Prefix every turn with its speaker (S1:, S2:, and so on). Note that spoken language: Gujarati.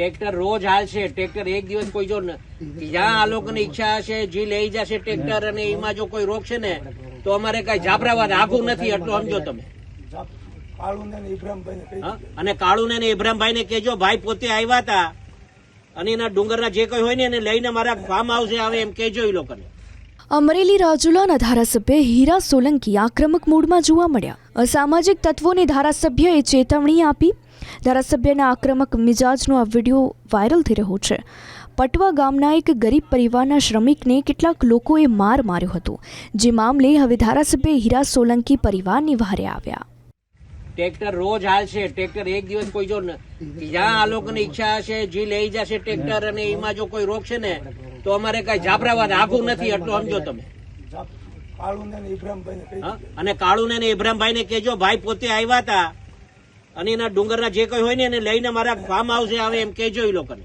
S1: ટ્રેક્ટર રોજ હાલશે. ટ્રેક્ટર એક દિવસ કોઈ જો ન- જ્યાં આ લોકોની ઈચ્છા હશે જે લઈ જશે ટ્રેક્ટર અને એમાં જો કોઈ રોકશે ને તો અમારે કઈ જાબરાવાદ આઘું નથી એટલું સમજો તમે.
S2: કાળુને ને ઇબ્રાહીમભાઈને કહી
S1: હા? અને કાળુને ને ઇબ્રાહીમભાઈ ને કેજો ભાઈ પોતે આવ્યા હતા અને એના ડુંગરના જે કોઈ હોય ને એને લઈને મારા ફાર્મ હાઉસે આવે એમ કેજો એ લોકોને.
S3: અમરેલી રાજુલાના ધારાસભ્ય હીરા સોલંકી આક્રમક મૂડમાં જોવા મળ્યા. અસામાજિક તત્વોને ધારાસભ્યએ ચેતવણી આપી ધારાસભ્યના આક્રમક મિજાજનો આ વીડિયો વાયરલ થઈ રહ્યો છે. પટવા ગામના એક ગરીબ પરિવારના શ્રમિકને કેટલાક લોકોએ માર માર્યો હતો. જે મામલે હવે ધારાસભ્ય હીરા સોલંકી પરિવારની વહારે આવ્યા.
S1: ટ્રેક્ટર રોજ હાલશે ટ્રેક્ટર એક દિવસ કોઈ જો જ્યાં આ લોકોની ઈચ્છા હશે જે લઈ જશે ટ્રેક્ટર અને એમાં જો કોઈ રોકશે ને તો અમારે કઈ જાબરાવાદ આઘું નથી. એટલું સમજો તમે.
S2: કાળુને ને ઇબ્રાહીમભાઈને કહી
S1: હા? અને કાળુને ને ઇબ્રાહીમભાઈ ને કેજો ભાઈ પોતે આવ્યા હતા અને એના ડુંગરના જે કોઈ હોય ને એને લઈને મારા ફાર્મ હાઉસે આવે એમ કેજો એ લોકોને.